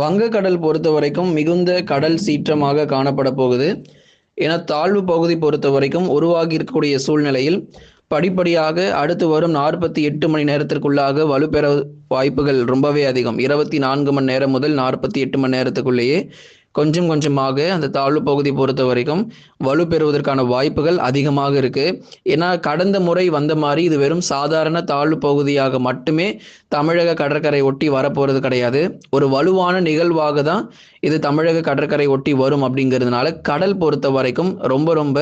வங்கக்கடல் பொறுத்த வரைக்கும் மிகுந்த கடல் சீற்றமாக காணப்பட போகுது. ஏன்னா தாழ்வு பகுதி பொறுத்த வரைக்கும் உருவாகி இருக்கக்கூடிய சூழ்நிலையில் படிப்படியாக அடுத்து வரும் நாற்பத்தி எட்டு மணி நேரத்திற்குள்ளாக வலுப்பெற வாய்ப்புகள் ரொம்பவே அதிகம். இருபத்தி நான்கு மணி நேரம் முதல் நாற்பத்தி எட்டு மணி நேரத்துக்குள்ளேயே கொஞ்சம் கொஞ்சமாக அந்த தாழ்வு பகுதி பொறுத்த வரைக்கும் வலு பெறுவதற்கான வாய்ப்புகள் அதிகமாக இருக்கு. ஏன்னா கடந்த முறை வந்த மாதிரி இது வெறும் சாதாரண தாழ்வு பகுதியாக மட்டுமே தமிழக கடற்கரை ஒட்டி வரப்போறது கிடையாது. ஒரு வலுவான நிகழ்வாக தான் இது தமிழக கடற்கரை ஒட்டி வரும் அப்படிங்கிறதுனால கடல் பொறுத்த வரைக்கும் ரொம்ப ரொம்ப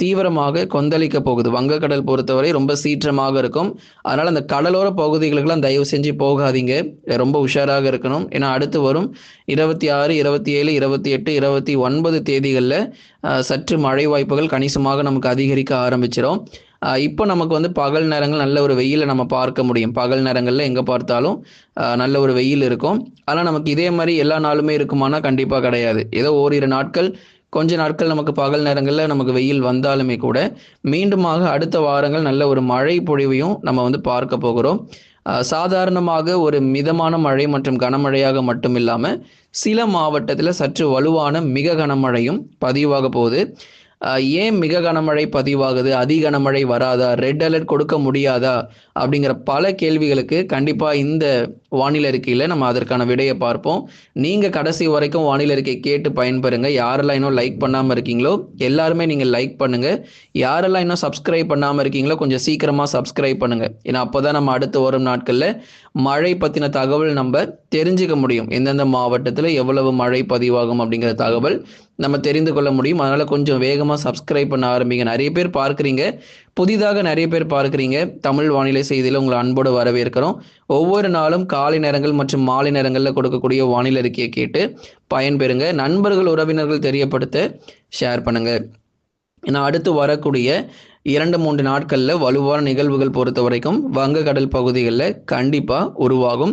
தீவிரமாக கொந்தளிக்க போகுது. வங்கக்கடல் பொறுத்தவரை ரொம்ப சீற்றமாக இருக்கும். அதனால அந்த கடலோர பகுதிகளுக்கெல்லாம் தயவு செஞ்சு போகாதீங்க. ரொம்ப உஷாராக இருக்கணும். ஏன்னா அடுத்து வரும் இருபத்தி ஆறு இருபத்தி ஏழு இருபத்தி எட்டு இருபத்தி ஒன்பது தேதிகளில் சற்று மழை வாய்ப்புகள் கணிசமாக நமக்கு அதிகரிக்க ஆரம்பிச்சிடும் இப்போ நமக்கு வந்து பகல் நேரங்கள் நல்ல ஒரு வெயிலை நம்ம பார்க்க முடியும். பகல் நேரங்களில் எங்கே பார்த்தாலும் நல்ல ஒரு வெயில் இருக்கும். ஆனால் நமக்கு இதே மாதிரி எல்லா நாளுமே இருக்குமானா கண்டிப்பாக கிடையாது. ஏதோ ஓரிரு நாட்கள் கொஞ்ச நாட்கள் நமக்கு பகல் நேரங்களில் நமக்கு வெயில் வந்தாலுமே கூட மீண்டுமாக அடுத்த வாரங்கள் நல்ல ஒரு மழை பொழிவையும் நம்ம வந்து பார்க்க போகிறோம். சாதாரணமாக ஒரு மிதமான மழை மற்றும் கனமழையாக மட்டும் இல்லாமல் சில மாவட்டத்தில் சற்று வலுவான மிக கனமழையும் பதிவாக போகுது. ஏன் மிக கனமழை பதிவாகுது? அதி கனமழை வராதா? ரெட் அலர்ட் கொடுக்க முடியாதா? அப்படிங்கிற பல கேள்விகளுக்கு கண்டிப்பாக இந்த வானிலை அறிக்கையில் நம்ம அதற்கான விடையை பார்ப்போம். நீங்கள் கடைசி வரைக்கும் வானிலை அறிக்கை கேட்டு பயன்பெறுங்க. யாரெல்லாம் இன்னும் லைக் பண்ணாமல் இருக்கீங்களோ எல்லாருமே நீங்கள் லைக் பண்ணுங்கள் யாரெல்லாம் இன்னும் சப்ஸ்கிரைப் பண்ணாமல் இருக்கீங்களோ கொஞ்சம் சீக்கிரமாக சப்ஸ்கிரைப் பண்ணுங்கள் ஏன்னா அப்போ தான் நம்ம அடுத்து வரும் நாட்களில் மழை பற்றின தகவல் நம்ம தெரிஞ்சுக்க முடியும். எந்தெந்த மாவட்டத்தில் எவ்வளவு மழை பதிவாகும் அப்படிங்கிற தகவல். நம்ம தெரிந்து கொள்ள முடியும். அதனால கொஞ்சம் வேகமாக சப்ஸ்கிரைப் பண்ண ஆரம்பிங்க. நிறைய பேர் பார்க்குறீங்க. புதிதாக நிறைய பேர் பார்க்குறீங்க. தமிழ் வானிலை செய்தியில் உங்களை அன்போடு வரவேற்கிறோம். ஒவ்வொரு நாளும் காலை நேரங்கள் மற்றும் மாலை நேரங்களில் கொடுக்கக்கூடிய வானிலை அறிக்கையை கேட்டு பயன்பெறுங்க. நண்பர்கள் உறவினர்கள் தெரியப்படுத்த ஷேர் பண்ணுங்க. ஏன்னா அடுத்து வரக்கூடிய இரண்டு மூன்று நாட்களில் வலுவான நிகழ்வுகள் பொறுத்த வரைக்கும் வங்கக்கடல் பகுதிகளில் கண்டிப்பாக உருவாகும்.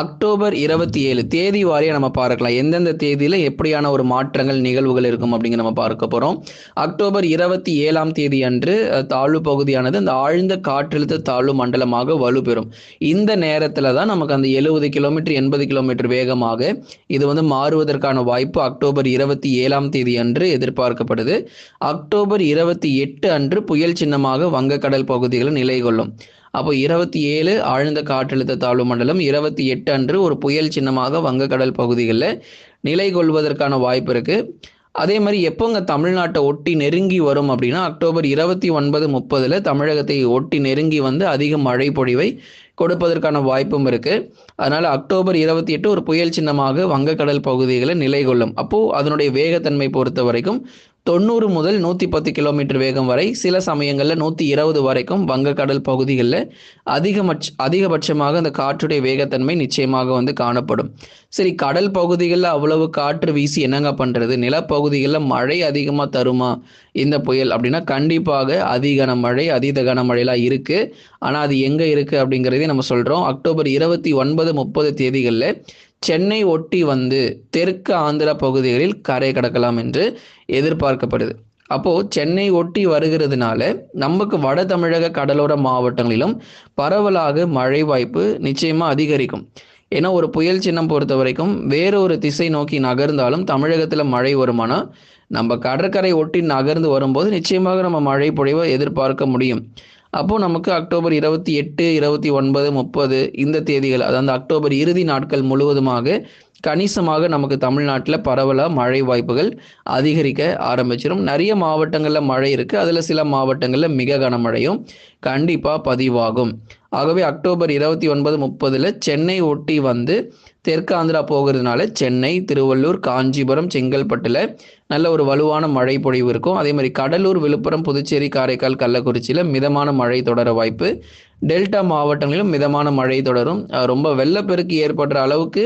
அக்டோபர் இருபத்தி ஏழு தேதி வாரியாக நம்ம பார்க்கலாம். எந்தெந்த தேதியில் எப்படியான ஒரு மாற்றங்கள் நிகழ்வுகள் இருக்கும் அப்படிங்கிற நம்ம பார்க்க போகிறோம் அக்டோபர் இருபத்தி ஏழாம் தேதி அன்று தாழ்வு பகுதியானது அந்த ஆழ்ந்த காற்றழுத்த தாழ்வு மண்டலமாக வலுப்பெறும். இந்த நேரத்தில் தான் நமக்கு அந்த எழுபது கிலோமீட்டர் எண்பது கிலோமீட்டர் வேகமாக இது வந்து மாறுவதற்கான வாய்ப்பு அக்டோபர் இருபத்தி ஏழாம் தேதி அன்று எதிர்பார்க்கப்படுது. அக்டோபர் இருபத்தி எட்டு அன்று புயல் சின்னமாக வங்கக்கடல் பகுதிகளில் நிலை கொள்ளும். அப்போ இருபத்தி ஏழு ஆழ்ந்த காற்றழுத்த தாழ்வு மண்டலம் இருபத்தி எட்டு அன்று ஒரு புயல் சின்னமாக வங்கக்கடல் பகுதிகளில் நிலை கொள்வதற்கான வாய்ப்பு இருக்கு. அதே மாதிரி எப்போங்க தமிழ்நாட்டை ஒட்டி நெருங்கி வரும் அப்படின்னா அக்டோபர் இருபத்தி ஒன்பது முப்பதுல தமிழகத்தை ஒட்டி நெருங்கி வந்து அதிக மழை பொழிவை கொடுப்பதற்கான வாய்ப்பும் இருக்கு. அதனால அக்டோபர் இருபத்தி எட்டு ஒரு புயல் சின்னமாக வங்கக்கடல் பகுதிகளை நிலை கொள்ளும். அப்போ அதனுடைய வேகத்தன்மை பொறுத்த வரைக்கும் தொண்ணூறு முதல் நூற்றி பத்து கிலோமீட்டர் வேகம் வரை சில சமயங்களில் நூற்றி இருபது வரைக்கும் வங்கக்கடல் பகுதிகளில் அதிகபட்ச அதிகபட்சமாக அந்த காற்றுடைய வேகத்தன்மை நிச்சயமாக வந்து காணப்படும். சரி கடல் பகுதிகளில் அவ்வளவு காற்று வீசி என்னங்க பண்ணுறது நிலப்பகுதிகளில் மழை அதிகமாக தருமா இந்த புயல்? அப்படின்னா கண்டிப்பாக அதிகன மழை அதீத கனமழைலாம் இருக்குது ஆனால் அது எங்கே இருக்குது அப்படிங்கிறதையும் நம்ம சொல்கிறோம் அக்டோபர் இருபத்தி ஒன்பது முப்பது தேதிகளில் சென்னை ஒட்டி வந்து தெற்கு ஆந்திரா பகுதிகளில் கரை கடக்கலாம் என்று எதிர்பார்க்கப்படுது. அப்போ சென்னை ஒட்டி வருகிறதுனால நமக்கு வட தமிழக கடலோர மாவட்டங்களிலும் பரவலாக மழை வாய்ப்பு நிச்சயமா அதிகரிக்கும். ஏன்னா ஒரு புயல் சின்னம் பொறுத்த வரைக்கும் வேறொரு திசை நோக்கி நகர்ந்தாலும் தமிழகத்தில் மழை வருமானா நம்ம கடற்கரை ஒட்டி நகர்ந்து வரும்போது நிச்சயமாக நம்ம மழை பொழிவை எதிர்பார்க்க முடியும். அப்போ நமக்கு அக்டோபர் இருபத்தி எட்டு இருபத்தி ஒன்பது முப்பது இந்த தேதிகள் அதாவது அக்டோபர் இறுதி நாட்கள் முழுவதுமாக கணிசமாக நமக்கு தமிழ்நாட்டில் பரவலாக மழை வாய்ப்புகள் அதிகரிக்க ஆரம்பிச்சிடும் நிறைய மாவட்டங்களில் மழை இருக்குது அதில் சில மாவட்டங்களில் மிக கனமழையும் கண்டிப்பாக பதிவாகும். ஆகவே அக்டோபர் இருபத்தி ஒன்பது முப்பதில் சென்னை ஒட்டி வந்து தெற்கு ஆந்திரா போகிறதுனால சென்னை திருவள்ளூர் காஞ்சிபுரம் செங்கல்பட்டில் நல்ல ஒரு வலுவான மழை பொழிவு இருக்கும். அதே மாதிரி கடலூர் விழுப்புரம் புதுச்சேரி காரைக்கால் கள்ளக்குறிச்சியில் மிதமான மழை தொடர வாய்ப்பு. டெல்டா மாவட்டங்களிலும் மிதமான மழை தொடரும். ரொம்ப வெள்ளப்பெருக்கு ஏற்படுற அளவுக்கு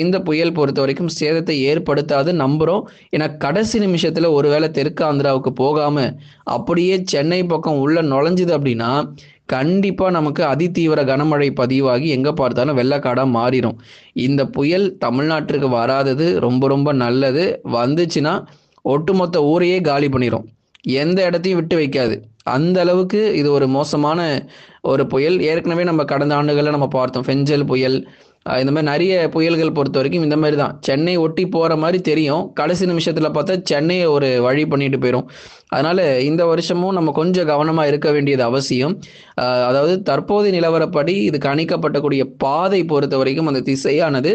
இந்த புயல் பொறுத்த வரைக்கும் சேதத்தை ஏற்படுத்தாது நம்புகிறோம் ஏன்னா கடைசி நிமிஷத்தில் ஒருவேளை தெற்கு ஆந்திராவுக்கு போகாமல் அப்படியே சென்னை பக்கம் உள்ள நுழைஞ்சுது அப்படின்னா கண்டிப்பாக நமக்கு அதிதீவிர கனமழை பதிவாகி எங்கே பார்த்தாலும் வெள்ளக்காடாக மாறிடும் இந்த புயல் தமிழ்நாட்டிற்கு வராதது ரொம்ப ரொம்ப நல்லது. வந்துச்சுன்னா ஒட்டுமொத்த ஊரையே காலி பண்ணிடும் எந்த இடத்தையும் விட்டு வைக்காது. அந்த அளவுக்கு இது ஒரு மோசமான ஒரு புயல். ஏற்கனவே நம்ம கடந்த ஆண்டுகளில் நம்ம பார்த்தோம். ஃபெஞ்சல் புயல் இந்த மாதிரி நிறைய புயல்கள் பொறுத்த வரைக்கும் இந்த மாதிரி தான். சென்னை ஒட்டி போகிற மாதிரி தெரியும். கடைசி நிமிஷத்தில் பார்த்தா சென்னையை ஒரு வழி பண்ணிட்டு போயிடும் அதனால் இந்த வருஷமும் நம்ம கொஞ்சம் கவனமாக இருக்க வேண்டியது அவசியம். அதாவது தற்போதைய நிலவரப்படி இது கணிக்கப்பட்டக்கூடிய பாதை பொறுத்த வரைக்கும் அந்த திசையானது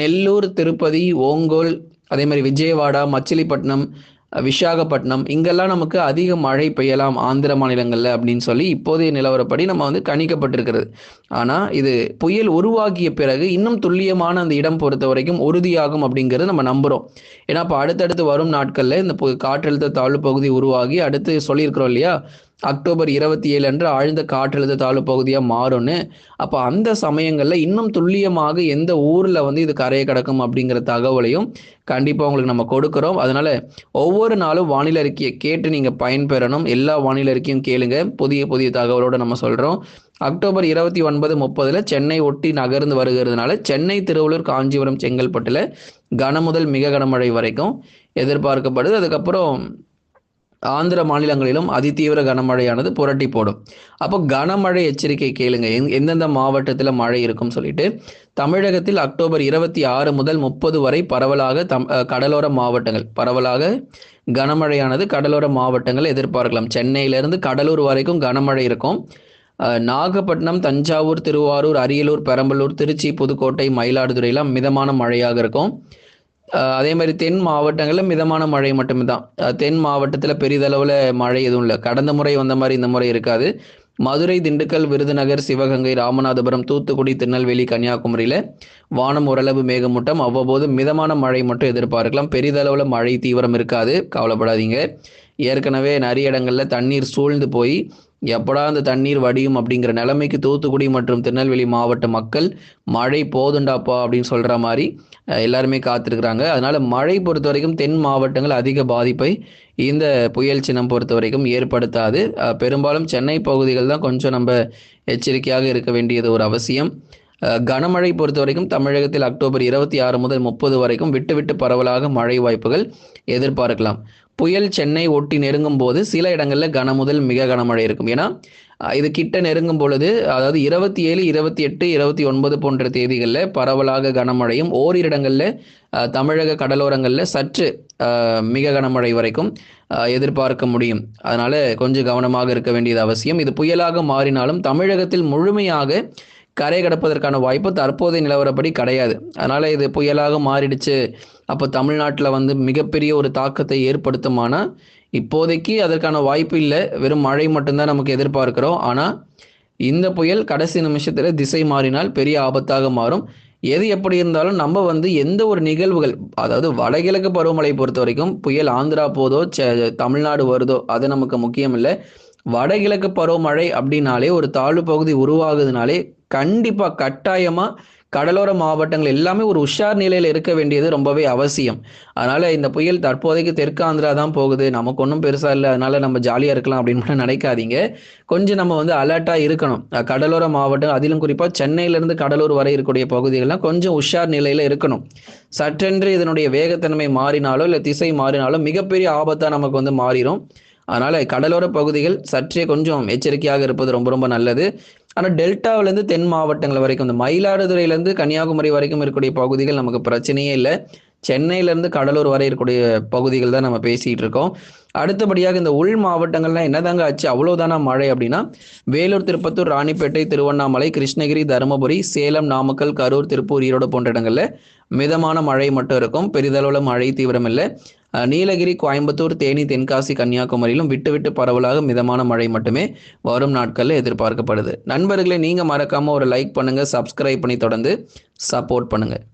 நெல்லூர் திருப்பதி ஓங்கோல் அதே மாதிரி விஜயவாடா மச்சிலிப்பட்டினம் விசாகப்பட்டினம் இங்கெல்லாம் நமக்கு அதிக மழை பெய்யலாம் ஆந்திர மாநிலங்களில் அப்படின்னு சொல்லி இப்போதைய நிலவரப்படி நம்ம வந்து கணிக்கப்பட்டிருக்கிறது. ஆனால் இது புயல் உருவாகிய பிறகு இன்னும் துல்லியமான அந்த இடம் பொறுத்த வரைக்கும் உறுதியாகும் அப்படிங்கிறது நம்ம நம்புகிறோம் ஏன்னா இப்போ அடுத்தடுத்து வரும் நாட்களில் இந்த பு- காற்றழுத்த தாழ்வு பகுதி உருவாகி அடுத்து சொல்லியிருக்கிறோம் இல்லையா? அக்டோபர் இருபத்தி ஏழு அன்று ஆழ்ந்த காற்றழுத்த தாழ்வு பகுதியாக மாறும்னு. அப்போ அந்த சமயங்களில் இன்னும் துல்லியமாக எந்த ஊரில் வந்து இது கரையை கிடக்கும் அப்படிங்கிற தகவலையும் கண்டிப்பாக உங்களுக்கு நம்ம கொடுக்குறோம். அதனால ஒவ்வொரு நாளும் வானிலை அறிக்கையை கேட்டு நீங்கள் பயன்பெறணும். எல்லா வானிலை அறிக்கையும் கேளுங்க. புதிய புதிய தகவலோடு நம்ம சொல்கிறோம் அக்டோபர் இருபத்தி ஒன்பது முப்பதுல சென்னை ஒட்டி நகர்ந்து வருகிறதுனால சென்னை திருவள்ளூர் காஞ்சிபுரம் செங்கல்பட்டுல கனமுதல் மிக கனமழை வரைக்கும் எதிர்பார்க்கப்படுது. அதுக்கப்புறம் ஆந்திர மாநிலங்களிலும் அதிதீவிர கனமழையானது புரட்டி போடும். அப்போ கனமழை எச்சரிக்கை கேளுங்க. எந்தெந்த மாவட்டத்தில் மழை இருக்கும் சொல்லிட்டு தமிழகத்தில் அக்டோபர் இருபத்தி ஆறு முதல் முப்பது வரை பரவலாக தம் கடலோர மாவட்டங்கள் பரவலாக கனமழையானது கடலோர மாவட்டங்கள் எதிர்பார்க்கலாம். சென்னையிலிருந்து கடலூர் வரைக்கும் கனமழை இருக்கும். நாகப்பட்டினம் தஞ்சாவூர் திருவாரூர் அரியலூர் பெரம்பலூர் திருச்சி புதுக்கோட்டை மயிலாடுதுறையெல்லாம் மிதமான மழையாக இருக்கும். அதே மாதிரி தென் மாவட்டங்களில் மிதமான மழை மட்டுமே தான் தென் மாவட்டத்தில் பெரிதளவில் மழை எதுவும் இல்லை. கடந்த முறை வந்த மாதிரி இந்த முறை இருக்காது. மதுரை திண்டுக்கல் விருதுநகர் சிவகங்கை ராமநாதபுரம் தூத்துக்குடி திருநெல்வேலி கன்னியாகுமரியில் வானம் ஓரளவு மேகமூட்டம். அவ்வப்போது மிதமான மழை மட்டும் எதிர்பார்க்கலாம். பெரிதளவில் மழை தீவிரம் இருக்காது. கவலைப்படாதீங்க. ஏற்கனவே நிறைய இடங்களில் தண்ணீர் சூழ்ந்து போய் எப்படா அந்த தண்ணீர் வடியும் அப்படிங்கிற நிலைமைக்கு தூத்துக்குடி மற்றும் திருநெல்வேலி மாவட்ட மக்கள் மழை போதுண்டாப்பா அப்படின்னு சொல்கிற மாதிரி எல்லாருமே காத்திருக்கிறாங்க. அதனால் மழை பொறுத்த வரைக்கும் தென் மாவட்டங்கள் அதிக பாதிப்பை இந்த புயல் சின்னம் பொறுத்த வரைக்கும் ஏற்படுத்தாது பெரும்பாலும் சென்னை பகுதிகள் தான் கொஞ்சம் நம்ம எச்சரிக்கையாக இருக்க வேண்டியது ஒரு அவசியம். கனமழை பொறுத்த வரைக்கும் தமிழகத்தில் அக்டோபர் இருபத்தி ஆறு முதல் முப்பது வரைக்கும் விட்டு விட்டு பரவலாக மழை வாய்ப்புகள் எதிர்பார்க்கலாம். புயல் சென்னை ஒட்டி நெருங்கும் போது சில இடங்களில் கனமுதல் மிக கனமழை இருக்கும். ஏன்னா இது கிட்ட நெருங்கும் பொழுது அதாவது இருபத்தி ஏழு இருபத்தி எட்டு இருபத்தி ஒன்பது போன்ற தேதிகளில் பரவலாக கனமழையும் ஓரிரு இடங்களில் தமிழக கடலோரங்களில் சற்று மிக கனமழை வரைக்கும் எதிர்பார்க்க முடியும். அதனால கொஞ்சம் கவனமாக இருக்க வேண்டியது அவசியம். இது புயலாக மாறினாலும் தமிழகத்தில் முழுமையாக கரை கடப்பதற்கான வாய்ப்பு தற்போதைய நிலவரப்படி கிடையாது. அதனால இது புயலாக மாறிடுச்சு. அப்போ தமிழ்நாட்டில் வந்து மிகப்பெரிய ஒரு தாக்கத்தை ஏற்படுத்துமானா இப்போதைக்கு அதற்கான வாய்ப்பு இல்லை. வெறும் மழை மட்டும்தான் நமக்கு எதிர்பார்க்கிறோம். ஆனால் இந்த புயல் கடைசி நிமிஷத்தில் திசை மாறினால் பெரிய ஆபத்தாக மாறும். எது எப்படி இருந்தாலும் நம்ம வந்து எந்த ஒரு நிகழ்வுகள் அதாவது வடகிழக்கு பருவமழை பொறுத்த வரைக்கும் புயல் ஆந்திரா போதோ தமிழ்நாடு வருதோ அது நமக்கு முக்கியம் இல்லை வடகிழக்கு பருவமழை அப்படின்னாலே ஒரு தாழ்வு பகுதி உருவாகுதுனாலே கண்டிப்பா கட்டாயமா கடலோர மாவட்டங்கள் எல்லாமே ஒரு உஷார் நிலையில் இருக்க வேண்டியது ரொம்பவே அவசியம். அதனால இந்த புயல் தற்போதைக்கு தெற்கு ஆந்திரா தான் போகுது. நமக்கு ஒன்றும் பெருசா இல்லை. அதனால நம்ம ஜாலியா இருக்கலாம் அப்படின்னு நினைக்காதீங்க. கொஞ்சம் நம்ம வந்து அலர்ட்டா இருக்கணும். கடலோர மாவட்டம் அதிலும் குறிப்பா சென்னையிலிருந்து கடலூர் வரை இருக்கக்கூடிய பகுதிகள்லாம் கொஞ்சம் உஷார் நிலையில இருக்கணும். சற்றென்று இதனுடைய வேகத்தன்மை மாறினாலோ இல்லை திசை மாறினாலோ மிகப்பெரிய ஆபத்தா நமக்கு வந்து மாறிடும் அதனால கடலோர பகுதிகள் சற்றே கொஞ்சம் எச்சரிக்கையாக இருப்பது ரொம்ப ரொம்ப நல்லது. ஆனால் டெல்டாவிலேருந்து தென் மாவட்டங்கள் வரைக்கும் இந்த மயிலாடுதுறையிலேருந்து கன்னியாகுமரி வரைக்கும் இருக்கக்கூடிய பகுதிகள் நமக்கு பிரச்சனையே இல்லை. சென்னையிலேருந்து கடலூர் வரை இருக்கக்கூடிய பகுதிகள் தான் நம்ம பேசிகிட்டு இருக்கோம். அடுத்தபடியாக இந்த உள் மாவட்டங்கள்லாம் என்னதாங்க ஆச்சு? அவ்வளோதானா மழை அப்படின்னா வேலூர் திருப்பத்தூர் ராணிப்பேட்டை திருவண்ணாமலை கிருஷ்ணகிரி தருமபுரி சேலம் நாமக்கல் கரூர் திருப்பூர் ஈரோடு போன்ற இடங்களில் மிதமான மழை மட்டும் இருக்கும். பெரிதளவில் மழை தீவிரம் இல்லை. நீலகிரி கோயம்புத்தூர் தேனி தென்காசி கன்னியாகுமரியிலும் விட்டு விட்டு பரவலாக மிதமான மழை மட்டுமே வரும் நாட்களில் எதிர்பார்க்கப்படுது. நண்பர்களே நீங்கள் மறக்காமல் ஒரு லைக் பண்ணுங்கள் சப்ஸ்கிரைப் பண்ணி தொடர்ந்து சப்போர்ட் பண்ணுங்கள்